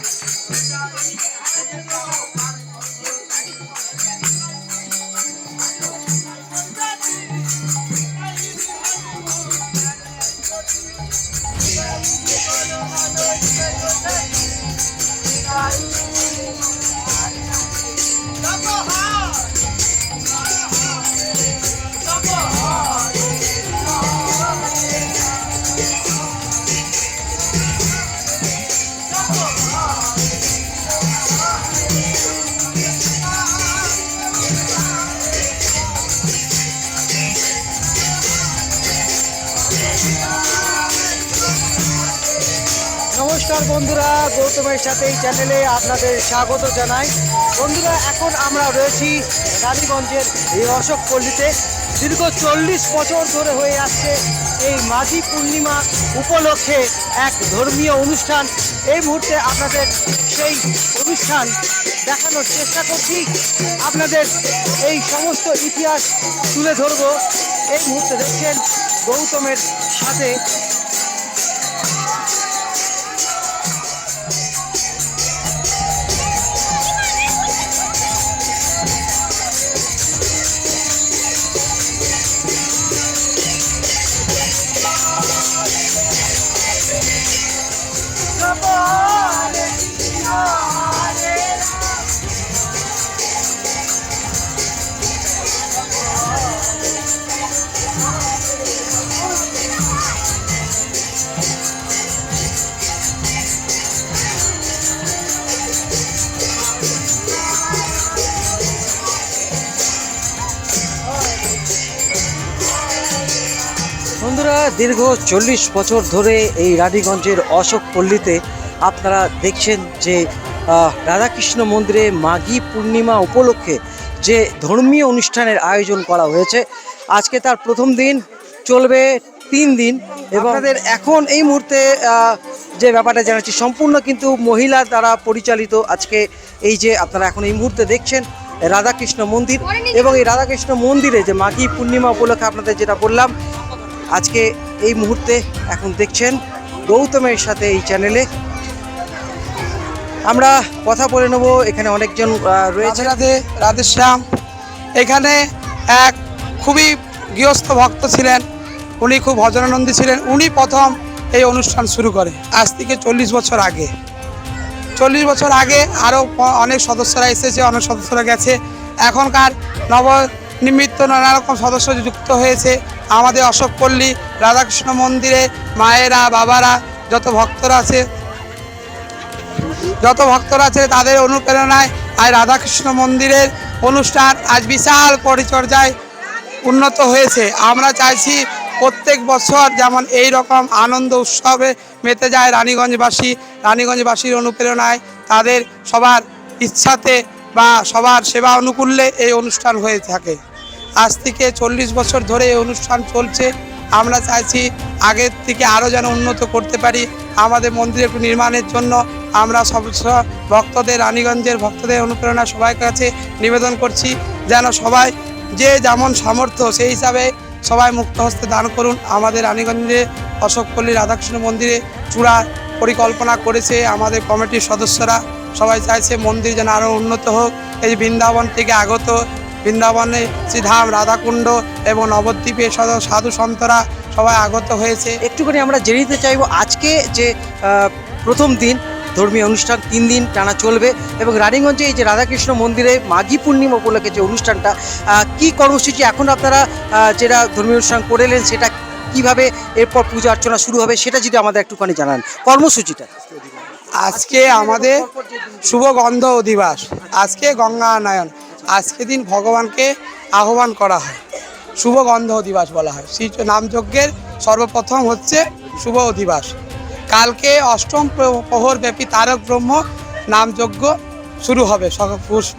Thank you. নমস্কার বন্ধুরা গৌতমের সাথে এই চ্যানেলে আপনাদের স্বাগত জানাই। বন্ধুরা, এখন আমরা রয়েছি রানীগঞ্জের এই অশোক পল্লীতে। দীর্ঘ চল্লিশ বছর ধরে হয়ে আসছে এই মাঝি পূর্ণিমা উপলক্ষে এক ধর্মীয় অনুষ্ঠান। এই মুহূর্তে আপনাদের সেই অনুষ্ঠান দেখানোর চেষ্টা করছি। আপনাদের এই সমস্ত ইতিহাস তুলে ধরবো। এই মুহূর্তে দেখছেন গৌতমের সাথে দীর্ঘ চল্লিশ বছর ধরে এই রানীগঞ্জের অশোক পল্লীতে আপনারা দেখছেন যে রাধাকৃষ্ণ মন্দিরে মাঘী পূর্ণিমা উপলক্ষে যে ধর্মীয় অনুষ্ঠানের আয়োজন করা হয়েছে। আজকে তার প্রথম দিন চলবে তিন দিন এবং আপনাদের এখন এই মুহূর্তে যে ব্যাপারটা জানাচ্ছি সম্পূর্ণ কিন্তু মহিলা দ্বারা পরিচালিত আজকে এই যে আপনারা এখন এই মুহূর্তে দেখছেন রাধাকৃষ্ণ মন্দির এবং এই রাধাকৃষ্ণ মন্দিরে যে মাঘী পূর্ণিমা উপলক্ষে আপনাদের যেটা বললাম আজকে এই মুহূর্তে এখন দেখছেন গৌতমের সাথে এই চ্যানেলে আমরা কথা বলে নেব, এখানে অনেকজন রয়েছে। রাধে রাধে রাধেশ্যাম এখানে এক খুবই গৃহস্থ ভক্ত ছিলেন, উনি খুব ভজনানন্দী ছিলেন, উনি প্রথম এই অনুষ্ঠান শুরু করে, আজ থেকে চল্লিশ বছর আগে। চল্লিশ বছর আগে আরও অনেক সদস্যরা এসেছে, অনেক সদস্যরা গেছে। এখনকার নব নিমিত্ত নানা রকম সদস্য যুক্ত হয়েছে। আমাদের অশোক পল্লী, রাধাকৃষ্ণ মন্দিরে মায়েরা, বাবারা যত ভক্তরা আছে, যত ভক্তরা আছে তাদের অনুপ্রেরণায় আজ রাধাকৃষ্ণ মন্দিরের অনুষ্ঠান আজ বিশাল পরিচর্যায় উন্নত হয়েছে। আমরা চাইছি প্রত্যেক বছর যেমন এই রকম আনন্দ উৎসবে মেতে যায় রানীগঞ্জবাসী, রানীগঞ্জবাসীর অনুপ্রেরণায় তাদের সবার ইচ্ছাতে বা সবার সেবা অনুকূল্যে এই অনুষ্ঠান হয়ে থাকে। আজ থেকে চল্লিশ বছর ধরে এই অনুষ্ঠান চলছে। আমরা চাইছি আগের থেকে আরও যেন উন্নত করতে পারি। আমাদের মন্দির একটু নির্মাণের জন্য আমরা সব ভক্তদের, রানীগঞ্জের ভক্তদের অনুপ্রেরণা সবার কাছে নিবেদন করছি। যেন সবাই যে যেমন সামর্থ্য সেই হিসাবে সবাই মুক্ত হস্তে দান করুন। আমাদের রানীগঞ্জে অশোকপল্লী রাধাকৃষ্ণ মন্দিরে চূড়া পরিকল্পনা করেছে আমাদের কমিটির সদস্যরা। সবাই চাইছে মন্দির যেন আরও উন্নত হোক। এই বৃন্দাবন থেকে আগত বৃন্দাবনে শ্রীধাম রাধাকুণ্ড এবং নবদ্বীপে সাধু সন্তরা সবাই আগত হয়েছে। একটুখানি আমরা জেনে নিতে চাইব আজকে যে প্রথম দিন ধর্মীয় অনুষ্ঠান, তিন দিন টানা চলবে এবং রানীগঞ্জে এই যে রাধাকৃষ্ণ মন্দিরে মাঘী পূর্ণিমা উপলক্ষে যে অনুষ্ঠানটা কি কর্মসূচি এখন আপনারা যেটা ধর্মীয় অনুষ্ঠান করে এলেন সেটা কীভাবে এরপর পূজা অর্চনা শুরু হবে সেটা যদি আমাদের একটুখানি জানান, কর্মসূচিটা। আজকে আমাদের শুভ গন্ধ অধিবাস, আজকে গঙ্গা আনয়ন আজকে দিন ভগবানকে আহ্বান করা হয়। শুভ গন্ধ অধিবাস বলা হয়। শ্রী নামযজ্ঞের সর্বপ্রথম হচ্ছে শুভ অধিবাস। কালকে অষ্টম প্র- প্রহর ব্যাপী তারক ব্রহ্ম নামযজ্ঞ শুরু হবে।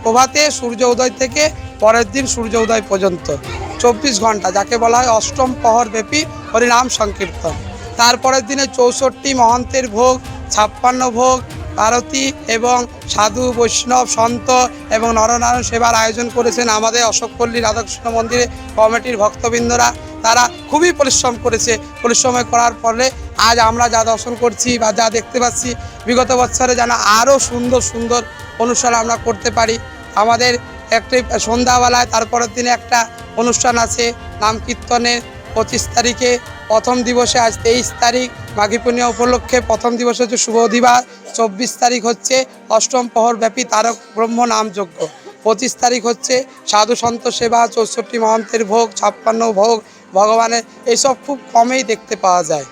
প্রভাতে সূর্য উদয় থেকে পরের দিন সূর্য উদয় পর্যন্ত। চব্বিশ ঘণ্টা, যাকে বলা হয় অষ্টম প্রহর ব্যাপী হরিনাম সংকীর্তন। তারপরের দিনে চৌষট্টি মহন্তের ভোগ, ছাপ্পান্ন ভোগ আরতি এবং সাধু, বৈষ্ণব, সন্ত এবং নরনারায়ণ সেবার আয়োজন করেছেন আমাদের অশোকপল্লী রাধাকৃষ্ণ মন্দিরে কমিটির ভক্তবৃন্দরা। তারা খুবই পরিশ্রম করেছে। পরিশ্রম করার ফলে আজ আমরা যা দর্শন করছি বা যা দেখতে পাচ্ছি, বিগত বছরে যেন আরও সুন্দর সুন্দর অনুষ্ঠান আমরা করতে পারি। আমাদের একটি সন্ধ্যাবেলায় তারপরের দিনে একটা অনুষ্ঠান আছে, নাম কীর্তনের পঁচিশ তারিখে প্রথম দিবসে আজ তেইশ তারিখ। মাঘী পূর্ণিমা উপলক্ষে প্রথম দিবস হচ্ছে শুভ দিবা চব্বিশ তারিখ হচ্ছে অষ্টম প্রহর ব্যাপী তারক ব্রহ্ম নাম যজ্ঞ পঁচিশ তারিখ হচ্ছে সাধু সন্ত সেবা চৌষট্টি মহন্তের ভোগ ছাপ্পান্ন ভোগ ভগবানের এইসব খুব কমেই দেখতে পাওয়া যায়।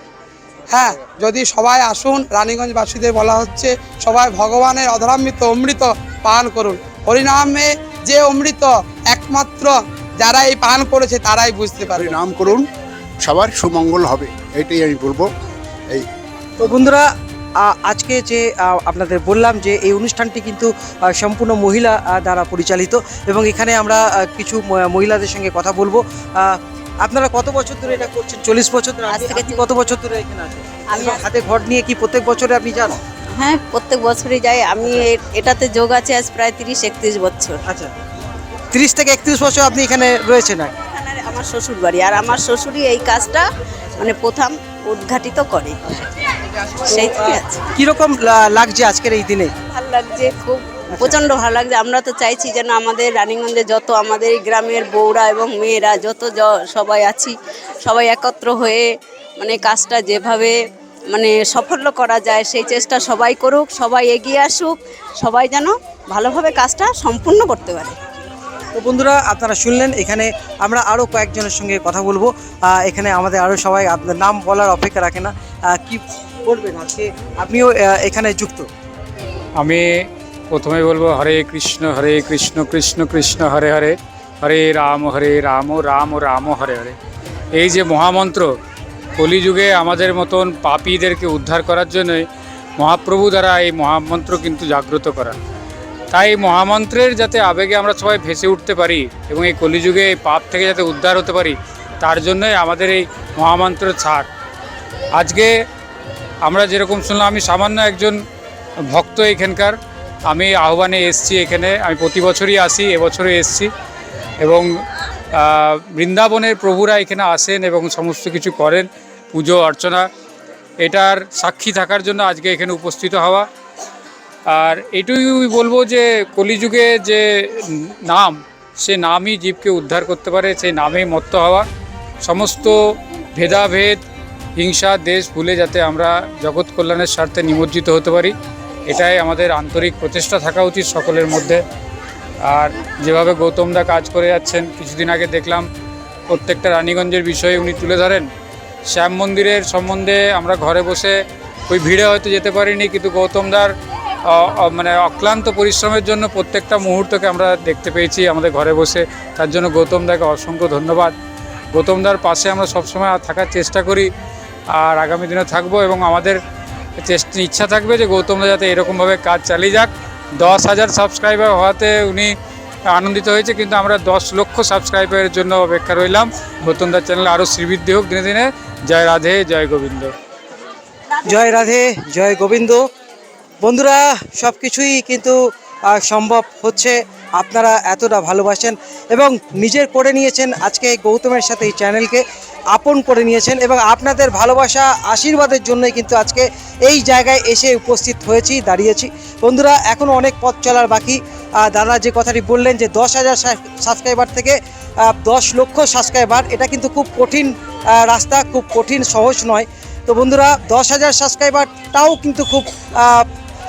হ্যাঁ যদি সবাই আসুন রানীগঞ্জবাসীদের বলা হচ্ছে সবাই ভগবানের অধরামৃত অমৃত পান করুন। হরিনামে যে অমৃত একমাত্র যারা এই পান করেছে তারাই বুঝতে পারে নাম করুন সবার সুমঙ্গল হবে এটাই আমি বলব। এই তো বন্ধুরা আজকে যে আপনাদের বললাম যে এই অনুষ্ঠানটি কিন্তু সম্পূর্ণ মহিলা দ্বারা পরিচালিত এবং এখানে আমরা কিছু মহিলাদের সঙ্গে কথা বলব। আপনারা কত বছর ধরে এটা করছেন? চল্লিশ বছর ধরে? আপনি- কত বছর ধরে এখানে আছেন? আমি হাতে ঘর নিয়ে কি প্রত্যেক বছরে আপনি যান? হ্যাঁ প্রত্যেক বছরই যাই। আমি এটাতে যোগ আছে আজ প্রায় তিরিশ একত্রিশ বছর। আচ্ছা। তিরিশ থেকে একত্রিশ বছর আপনি এখানে রয়েছেন আর আমার শ্বশুর বাড়ি আর আমার শ্বশুরই এই কাজটা মানে প্রথম উদ্ঘাটিত করে। সেই থেকে আছে। কীরকম লাগছে আজকের এই দিনে? ভালো লাগছে খুব প্রচণ্ড ভালো লাগছে। আমরা তো চাইছি যেন আমাদের রানীগঞ্জে যত আমাদের গ্রামের বউরা এবং মেয়েরা যত সবাই আছি সবাই একত্র হয়ে মানে কাজটা যেভাবে মানে সাফল্য করা যায় সেই চেষ্টা সবাই করুক সবাই এগিয়ে আসুক সবাই যেন ভালোভাবে কাজটা সম্পূর্ণ করতে পারে। তো বন্ধুরা আপনারা শুনলেন এখানে আমরা আরও কয়েকজনের সঙ্গে কথা বলব। এখানে আমাদের আরও সবাই আপনার নাম বলার অপেক্ষা রাখে না। কি বলবেন আজকে আপনিও এখানে যুক্ত। আমি প্রথমে বলব, হরে কৃষ্ণ হরে কৃষ্ণ কৃষ্ণ কৃষ্ণ, হরে হরে। হরে রাম হরে রাম রাম রাম, হরে হরে। এই যে মহামন্ত্র, কলিযুগে আমাদের মতন পাপীদেরকে উদ্ধার করার জন্যই মহাপ্রভু দ্বারা এই মহামন্ত্র কিন্তু জাগ্রত করা। তাই মহামন্ত্রের যাতে আবেগে আমরা সবাই ভেসে উঠতে পারি এবং এই কলিযুগে এই পাপ থেকে যাতে উদ্ধার হতে পারি, তার জন্যই আমাদের এই মহামন্ত্রের ছাড়। আজকে আমরা যেরকম শুনলাম, আমি সামান্য একজন ভক্ত এখানকার। আমি আহ্বানে এসছি এখানে, আমি প্রতি বছরই আসি এবছরে এসছি। এবং বৃন্দাবনের প্রভুরা এখানে আসেন এবং সমস্ত কিছু করেন, পুজো, অর্চনা। এটার সাক্ষী থাকার জন্য আজকে এখানে উপস্থিত হওয়া। আর এটুই বলব যে, কলিযুগে যে নাম, সে নামই জীবকে উদ্ধার করতে পারে, সেই নামেই মত্ত হওয়া। সমস্ত ভেদাভেদ হিংসা, দেশ ভুলে যাতে আমরা জগৎ কল্যাণের স্বার্থে নিমজ্জিত হতে পারি, এটাই আমাদের আন্তরিক প্রচেষ্টা থাকা উচিত সকলের মধ্যে। আর যেভাবে গৌতম দা কাজ করে যাচ্ছেন, কিছুদিন আগে দেখলাম প্রত্যেকটা রানীগঞ্জের বিষয়ে উনি তুলে ধরেন। শ্যাম মন্দিরের সম্বন্ধে আমরা ঘরে বসে ওই ভিড়ে হয়তো যেতে পারিনি, কিন্তু গৌতম দার অ- অ- মানে অক্লান্ত পরিশ্রমের জন্য প্রত্যেকটা মুহূর্তকে আমরা দেখতে পেয়েছি আমাদের ঘরে বসে। তার জন্য গৌতম দাকে অসংখ্য ধন্যবাদ। গৌতম দার পাশে আমরা সবসময় থাকার চেষ্টা করি। আর আগামী দিনে থাকব এবং আমাদের চেষ্টা ইচ্ছা থাকবে যে গৌতমদা যাতে এরকমভাবে কাজ চালিয়ে যাক। দশ হাজার সাবস্ক্রাইবার হওয়াতে উনি আনন্দিত হয়েছে, কিন্তু আমরা দশ লক্ষ সাবস্ক্রাইবারের জন্য অপেক্ষা রইলাম। গৌতম দার চ্যানেল আরও শ্রীবৃদ্ধি হোক দিনে দিনে। জয় রাধে, জয় গোবিন্দ। জয় রাধে, জয় গোবিন্দ। বন্ধুরা সব কিছুই কিন্তু সম্ভব হচ্ছে। আপনারা এতটা ভালোবাসেন এবং নিজের করে নিয়েছেন আজকে গৌতমের সাথে এই চ্যানেলকে, আপন করে নিয়েছেন এবং আপনাদের ভালোবাসা, আশীর্বাদের জন্যই কিন্তু আজকে এই জায়গায় এসে উপস্থিত হয়েছি, দাঁড়িয়েছি। বন্ধুরা এখনও অনেক পথ চলার বাকি। দাদা যে কথাটি বললেন যে দশ হাজার সাবস্ক্রাইবার থেকে দশ লক্ষ সাবস্ক্রাইবার, এটা কিন্তু খুব কঠিন রাস্তা, খুব কঠিন, সহজ নয়। তো বন্ধুরা, দশ হাজার সাবস্ক্রাইবারটাও কিন্তু খুব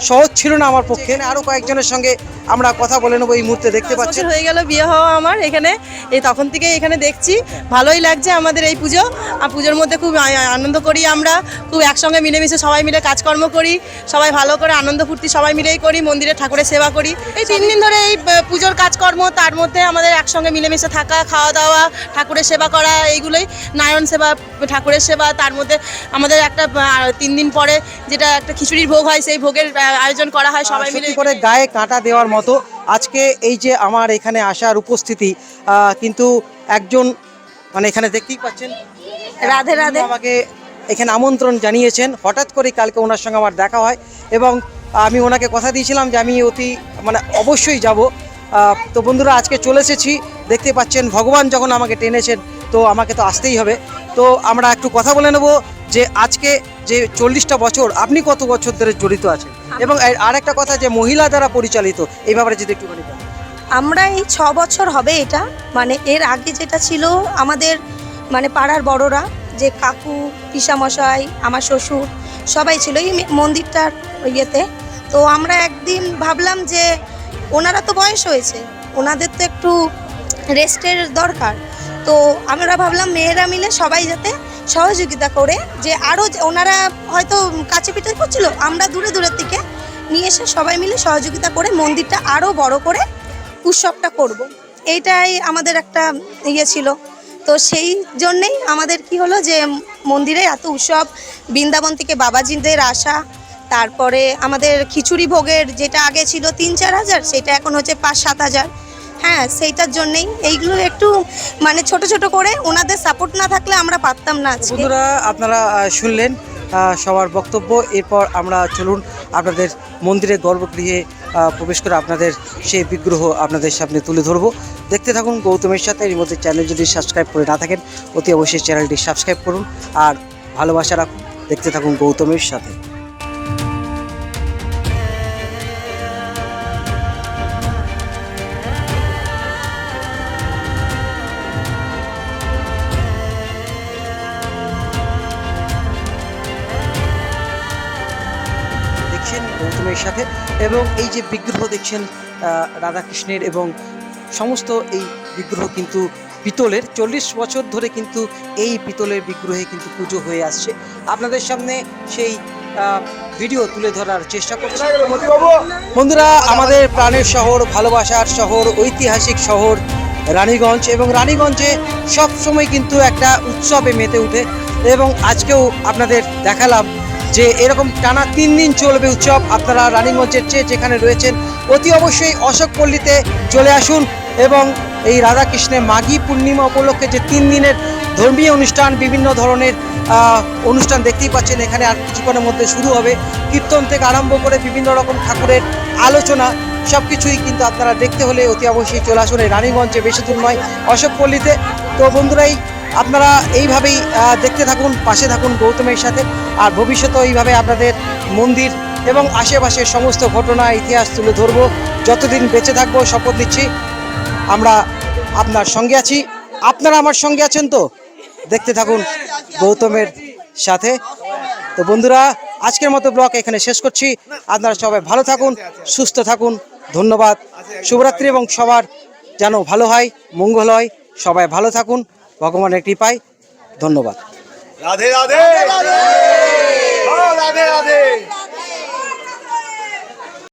সহজ ছিল না আমার পক্ষে। আরও কয়েকজনের সঙ্গে আমরা কথা বলে নেব এই মুহূর্তে দেখতে পাঁচ পাচ্ছেন। বছর হয়ে গেল বিয়ে হওয়া আমার। এখানে এই তখন থেকে এখানে দেখছি। ভালোই লাগছে আমাদের এই পুজো। আর পুজোর মধ্যে খুব আনন্দ করি আমরা। খুব একসঙ্গে মিলেমিশে সবাই মিলে কাজকর্ম করি। সবাই ভালো করে আনন্দ ফুর্তি সবাই মিলেই করি মন্দিরে ঠাকুরের সেবা করি। এই তিন দিন ধরে এই পুজোর কাজকর্ম তার মধ্যে আমাদের একসঙ্গে মিলেমিশে থাকা খাওয়া দাওয়া ঠাকুরের সেবা করা এইগুলোই। নারায়ণ সেবা ঠাকুরের সেবা তার মধ্যে আমাদের একটা তিন দিন পরে যেটা একটা খিচুড়ির ভোগ হয় সেই ভোগের আয়োজন করা হয় সবাই মিলে করে গায়ে কাঁটা দেওয়ার মতো আজকে এই যে আমার এখানে আসার উপস্থিতি কিন্তু একজন মানে এখানে দেখতেই পাচ্ছেন রাধে রাধে। আমাকে এখানে আমন্ত্রণ জানিয়েছেন। হঠাৎ করে কালকে ওনার সঙ্গে আমার দেখা হয় এবং আমি ওনাকে কথা দিয়েছিলাম যে আমি অতি মানে অবশ্যই যাব। তো বন্ধুরা আজকে চলে এসেছি। দেখতে পাচ্ছেন ভগবান যখন আমাকে টেনেছেন তো আমাকে তো আসতেই হবে। তো আমরা একটু কথা বলে নেব যে আজকে যে চল্লিশটা বছর আপনি কত বছর ধরে জড়িত আছেন? এবং এর আরেকটা কথা যে মহিলা দ্বারা পরিচালিত, এই ব্যাপারে যদি বলেন। আমরা এই ছ বছর হবে এটা মানে এর আগে যেটা ছিল আমাদের মানে পাড়ার বড়রা, যে কাকু, পিসামশাই, আমার শ্বশুর, সবাই ছিল এই মন্দিরটার ইয়েতে তো আমরা একদিন ভাবলাম যে ওনারা তো বয়স হয়েছে, ওনাদের তো একটু রেস্টের দরকার তো আমরা ভাবলাম মেয়েরা মিলে সবাই যাতে সহযোগিতা করে যে আরও ওনারা হয়তো কাছে পিঠে করছিল, আমরা দূরে দূরের থেকে নিয়ে এসে সবাই মিলে সহযোগিতা করে মন্দিরটা আরও বড় করে উৎসবটা করব। এইটাই আমাদের একটা ইয়ে ছিল তো সেই জন্যেই আমাদের কি হলো যে মন্দিরে এত উৎসব, বৃন্দাবন থেকে বাবাজিদের আসা, তারপরে আমাদের খিচুড়ি ভোগের যেটা আগে ছিল তিন চার হাজার, সেটা এখন হচ্ছে পাঁচ সাত হাজার হ্যাঁ সেইটার জন্যেই। এইগুলো একটু মানে ছোট ছোট করে ওনাদের সাপোর্ট না থাকলে আমরা পারতাম না বন্ধুরা, আপনারা শুনলেন সবার বক্তব্য। এরপর আমরা চলুন আপনাদের মন্দিরের গর্ভগৃহে প্রবেশ করে আপনাদের সেই বিগ্রহ আপনাদের সামনে তুলে ধরবো। দেখতে থাকুন গৌতমের সাথে। এর মধ্যে চ্যানেল যদি সাবস্ক্রাইব করে না থাকেন, অতি অবশ্যই চ্যানেলটি সাবস্ক্রাইব করুন। আর ভালোবাসা রাখুন। দেখতে থাকুন গৌতমের সাথে। দেখছেন সাথে। এবং এই যে বিগ্রহ দেখছেন রাধাকৃষ্ণের এবং সমস্ত এই বিগ্রহ কিন্তু পিতলের। চল্লিশ বছর ধরে কিন্তু এই পিতলের বিগ্রহে কিন্তু পুজো হয়ে আসছে। আপনাদের সামনে সেই ভিডিও তুলে ধরার চেষ্টা করছি। বন্ধুরা, আমাদের প্রাণের শহর, ভালোবাসার শহর, ঐতিহাসিক শহর রানীগঞ্জ। এবং রানীগঞ্জে সব সময় কিন্তু একটা উৎসবে মেতে ওঠে এবং আজকেও আপনাদের দেখালাম যে এরকম টানা তিন দিন চলবে উৎসব আপনারা রানীগঞ্জের চেয়ে যেখানে রয়েছেন, অতি অবশ্যই অশোক পল্লীতে চলে আসুন এবং এই রাধাকৃষ্ণের মাঘী পূর্ণিমা উপলক্ষে যে তিন দিনের ধর্মীয় অনুষ্ঠান, বিভিন্ন ধরনের অনুষ্ঠান দেখতেই পাচ্ছেন, এখানে আর কিছুক্ষণের মধ্যে শুরু হবে। কীর্তন থেকে আরম্ভ করে বিভিন্ন রকম ঠাকুরের আলোচনা সব কিছুই কিন্তু আপনারা দেখতে হলে অতি অবশ্যই চলে আসুন এই রানীগঞ্জে, বেশি দূর নয়, অশোক পল্লীতে। তো বন্ধুরাই আপনারা এইভাবেই দেখতে থাকুন, পাশে থাকুন গৌতমের সাথে। আর ভবিষ্যতে এইভাবে আপনাদের মন্দির এবং আশেপাশের সমস্ত ঘটনা, ইতিহাস তুলে ধরবো। যতদিন বেঁচে থাকব, শপথ নিচ্ছি। আমরা আপনার সঙ্গে আছি। আপনারা আমার সঙ্গে আছেন তো? দেখতে থাকুন গৌতমের সাথে। তো বন্ধুরা, আজকের মতো ব্লগ এখানে শেষ করছি। আপনারা সবাই ভালো থাকুন, সুস্থ থাকুন। ধন্যবাদ। শুভরাত্রি এবং সবার যেন ভালো হয়, মঙ্গল হয়। সবাই ভালো থাকুন। ভগবানের কৃপায় ধন্যবাদ। রাধে রাধে। রাধে রাধে।